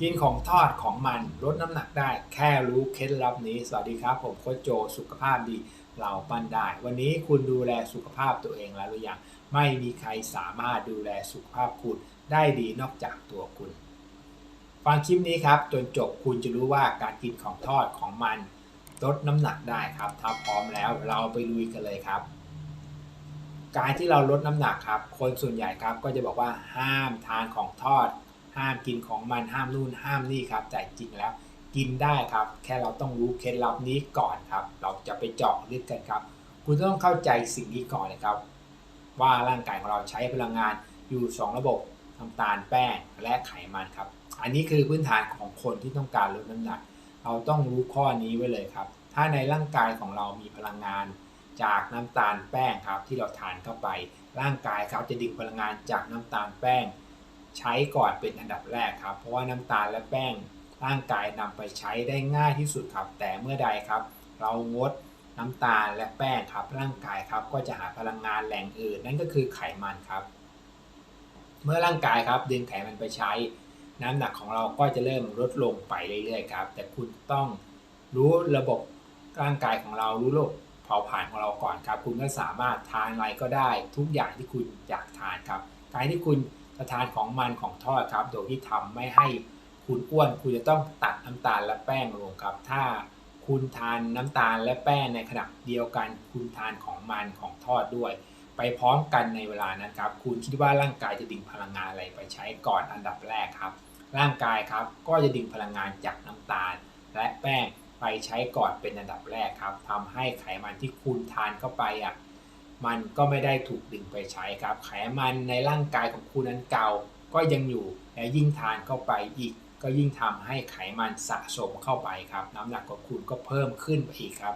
กินของทอดของมันลดน้ำหนักได้ แค่รู้เคล็ดลับนี้ สวัสดีครับ ผมโคชโจสุขภาพดีเราปั้นได้ วันนี้คุณดูแลสุขภาพตัวเองแล้วหรือยังไม่มีใครสามารถดูแลสุขภาพคุณได้ดีนอกจากตัวคุณ ฟังคลิปนี้ครับจนจบคุณจะรู้ว่าการกินของทอดของมันลดน้ำหนักได้ครับ ถ้าพร้อมแล้วเราไปลุยกันเลยครับ การที่เราลดน้ำหนักครับ คนส่วนใหญ่ครับก็จะบอกว่าห้ามทานของทอด ห้ามกินของมันห้ามนู่นห้ามนี่ครับ แต่จริงแล้วกินได้ครับ แค่เราต้องรู้เคล็ดลับนี้ก่อนครับ เราจะไปเจาะลึกกันครับ คุณต้องเข้าใจสิ่งนี้ก่อนนะครับ ว่าร่างกายของเราใช้พลังงานอยู่ 2 ระบบน้ำตาลแป้งและไขมันครับ อันนี้คือพื้นฐานของคนที่ต้องการลดน้ำหนัก เราต้องรู้ข้อนี้ไว้เลยครับ ถ้าในร่างกายของเรามีพลังงานจากน้ำตาลแป้งครับที่เราทานเข้าไป ร่างกายครับจะดึงพลังงานจากน้ำตาลแป้ง ใช้ก่อนเป็นอันดับแรกครับ เพราะว่าน้ำตาลและแป้งร่างกายนำไปใช้ได้ง่ายที่สุดครับ แต่เมื่อใดครับ เรางดน้ำตาลและแป้งครับ ร่างกายครับก็จะหาพลังงานแหล่งอื่น นั่นก็คือไขมันครับ เมื่อร่างกายครับดึงไขมันไปใช้ น้ำหนักของเราก็จะเริ่มลดลงไปเรื่อยๆครับ แต่คุณต้องรู้ระบบร่างกายของเรารู้ระบบเผาผลาญของเราก่อนครับ คุณก็สามารถทานอะไรก็ได้ทุกอย่างที่คุณอยากทานครับ การที่คุณ จะทานของมันของทอดครับ โดยที่ทำไม่ให้คุณอ้วน คุณจะต้องตัดน้ำตาลและแป้งลงครับ ถ้าคุณทานน้ำตาลและแป้งในขณะเดียวกัน คุณทานของมันของทอดด้วย ไปพร้อมกันในเวลานั้นครับ คุณคิดว่าร่างกายจะดึงพลังงานอะไรไปใช้ก่อนอันดับแรกครับ ร่างกายครับก็จะดึงพลังงานจากน้ำตาล และแป้งไปใช้ก่อนเป็นอันดับแรกครับทำให้ไขมันที่คุณทานเข้าไปอะ มันก็ไม่ได้ถูกดึงไปใช้ครับ ไขมันในร่างกายของคุณนั้นเก่า ก็ยังอยู่และยิ่งทานเข้าไปอีก ก็ยิ่งทำให้ไขมันสะสมเข้าไปครับ น้ำหนักของคุณก็เพิ่มขึ้นไปอีกครับ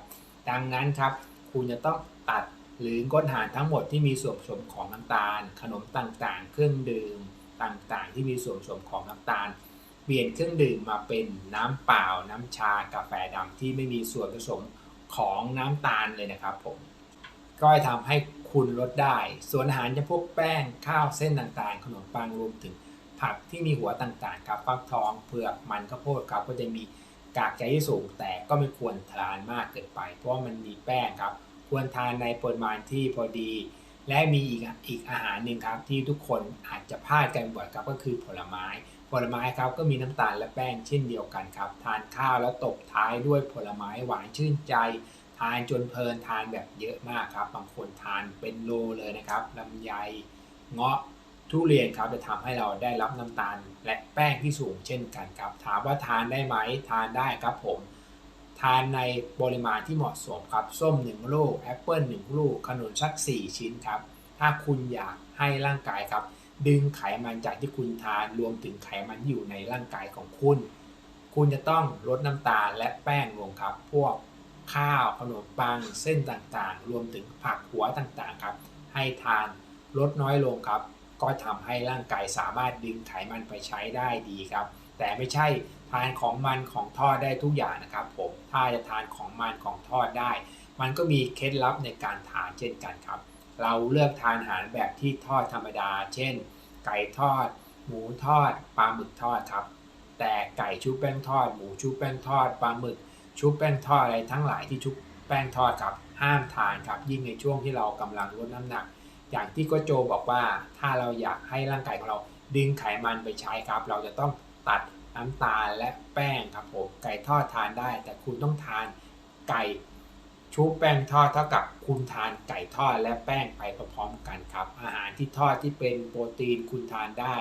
ดังนั้นครับ คุณจะต้องตัดหรืองดอาหารทั้งหมดที่มีส่วนผสมของน้ำตาล ขนมต่างๆ เครื่องดื่มต่างๆ ที่มีส่วนผสมของน้ำตาล เปลี่ยนเครื่องดื่มมาเป็นน้ำเปล่า น้ำชากาแฟดำที่ไม่มีส่วนผสมของน้ำตาลเลยนะครับผม ก็จะทำให้คุณลดได้ ส่วนอาหารจะพวกแป้งข้าวเส้นต่างๆ ขนมปังรวมถึงผักที่มีหัวต่างๆครับฟักทองเผือกมันข้าวโพดครับก็จะมีกากใยที่สูง แต่ก็ไม่ควรทานมากเกินไป เพราะมันมีแป้งครับ ควรทานในปริมาณที่พอดี และมีอีกอีกอาหารหนึ่งครับ ที่ทุกคนอาจจะพลาดกันบ่อยครับก็คือผลไม้ ผลไม้ครับก็มีน้ำตาลและแป้งเช่นเดียวกันครับ ทานข้าวแล้วตบท้ายด้วยผลไม้หวานชื่นใจ ทานจนเพลินทานแบบเยอะมากครับ บางคนทานเป็นโลเลยนะครับลำไยเงาะทุเรียนครับจะทำให้เราได้รับน้ำตาลและแป้งที่สูงเช่นกันครับ ถามว่าทานได้ไหมทานได้ครับผม ทานในปริมาณที่เหมาะสมครับ ส้ม1ลูกแอปเปิล1ลูกขนุนสัก 4 ชิ้นครับ ถ้าคุณอยากให้ร่างกายครับ ดึงไขมันจากที่คุณทานรวมถึงไขมันอยู่ในร่างกายของคุณ คุณจะต้องลดน้ำตาลและแป้งลงครับ พวก ข้าวขนมปังเส้นต่างๆ รวมถึงผักหัวต่างๆครับ ให้ทานลดน้อยลงครับ ก็ทำให้ร่างกายสามารถดึงไขมันไปใช้ได้ดีครับ แต่ไม่ใช่ทานของมันของทอดได้ทุกอย่างนะครับผมถ้าจะทานของมันของทอดได้ มันก็มีเคล็ดลับในการทานเช่นกันครับ เราเลือกทานอาหารแบบที่ทอดธรรมดา เช่น ไก่ทอด หมูทอดปลาหมึกทอดครับแต่ไก่ชุบแป้งทอด หมูชุบแป้งทอดปลาหมึก ชุบแป้งทอดอะไรทั้งหลายที่ชุบแป้งทอดครับห้ามทานครับยิ่งในช่วงที่เรากำลังลดน้ำหนัก อย่างที่ก็โจบอกว่าถ้าเราอยากให้ร่างกายของเราดึงไขมันไปใช้ครับ เราจะต้องตัดน้ำตาลและแป้งครับผมไก่ทอดทานได้ แต่คุณต้องทานไก่ชุบแป้งทอดเท่ากับคุณทานไก่ทอดและแป้งไปพร้อมๆกันครับ อาหารที่ทอดที่เป็นโปรตีนคุณทานได้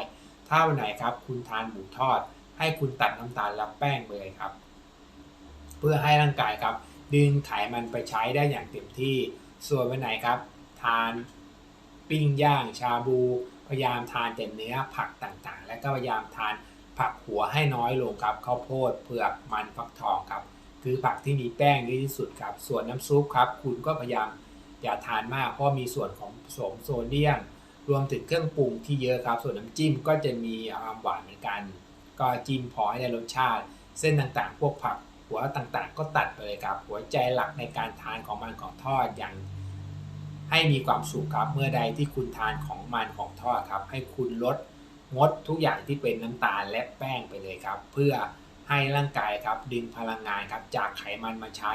ถ้าวันไหนครับคุณทานหมูทอด ให้คุณตัดน้ำตาลและแป้งเลยครับ เพื่อให้ร่างกายครับ ดึงไขมันไปใช้ได้อย่างเต็มที่ ส่วนวันไหนครับ ทานปิ้งย่างชาบู พยายามทานแต่เนื้อผักต่างๆ และก็พยายามทานผักหัวให้น้อยลงครับข้าวโพดเผือกมันฟักทองครับ คือผักที่มีแป้งเยอะที่สุดครับ ส่วนน้ำซุปครับ คุณก็พยายามอย่าทานมากเพราะมีส่วนของผสมโซเดียม รวมถึงเครื่องปรุงที่เยอะครับ ส่วนน้ำจิ้มก็จะมีความหวานเหมือนกัน ก็จิ้มพอให้ได้รสชาติ เส้นต่างๆ พวกผัก หัวต่างๆ ก็ตัดไปเลยครับ หัวใจหลักในการทานของมันของทอดอย่าง ให้มีความสุขครับเมื่อใดที่คุณทานของมันของทอดครับ ให้คุณลดงดทุกอย่างที่เป็นน้ำตาลและแป้งไปเลยครับ เพื่อให้ร่างกายครับดึงพลังงานครับจากไขมันมาใช้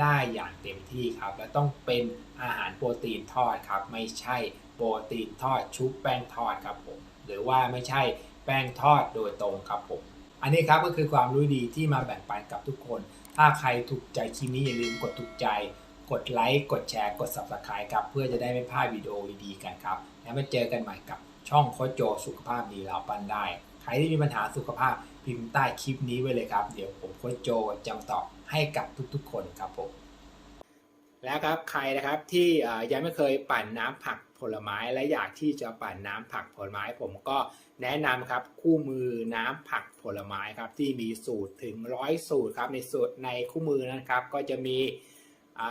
ได้อย่างเต็มที่ครับ และต้องเป็นอาหารโปรตีนทอดครับ ไม่ใช่โปรตีนทอดชุบแป้งทอดครับผมหรือว่าไม่ใช่แป้งทอดโดยตรงครับผม อันนี้ครับก็คือความรู้ดีที่มาแบ่งปันกับทุกคน ถ้าใครถูกใจคลิปนี้อย่าลืมกดถูกใจ กดไลค์ กดแชร์ กด subscribe ครับ เพื่อจะได้ไม่พลาดวิดีโอดีๆกันครับ แล้วมาเจอกันใหม่กับช่องโคชโจสุขภาพดีเราปันได้ ใครที่มีปัญหาสุขภาพพิมพ์ใต้คลิปนี้ไว้เลยครับ เดี๋ยวผมโคชโจจำตอบให้กับทุกๆ คนครับผม แล้วครับใครนะครับที่ยังไม่เคยปั่นน้ำผัก ลไม้และอยากที่จะปั่นน้ำผักผลไม้ ผมก็แนะนำครับคู่มือน้ำผักผลไม้ครับที่มีสูตรถึงร้อยสูตรครับในสูตรในคู่มือนะครับ ก็จะมี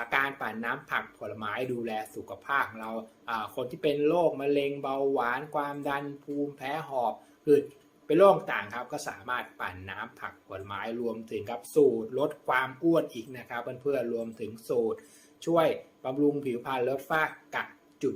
าการปั่นน้ำผักผลไม้ดูแลสุขภาพของเราาคนที่เป็นโรคมะเร็งเบาหวานความดันภูมิแพ้หอบคือเป็นโรคต่างครับก็สามารถปั่นน้ำผักผลไม้รวมถึงครับสูตรลดความอ้วนอีกนะครับเพื่อนๆรวมถึงสูตร ช่วยบำรุงผิวพรรณลดฝ้ากระจุด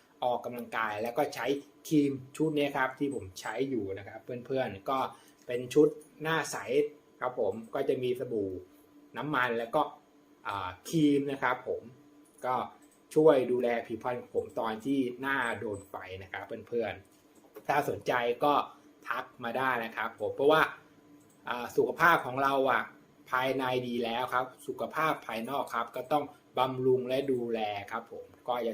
ออกกำลังกาย แล้วก็ใช้ครีมชุดนี้ครับที่ผมใช้อยู่นะครับ เพื่อนๆก็เป็นชุดหน้าใสครับผมก็จะมีสบู่น้ำมันแล้วก็ครีมนะครับผมก็ช่วยดูแลผิวพรรณของผมตอนที่หน้าโดนไฟนะครับเพื่อนๆ ถ้าสนใจก็ทักมาได้นะครับผมเพราะว่าอ่าสุขภาพของเราอะภายในดีแล้วครับ สุขภาพภายนอกครับ ก็ต้องบำรุงและดูแลครับผมก็จะ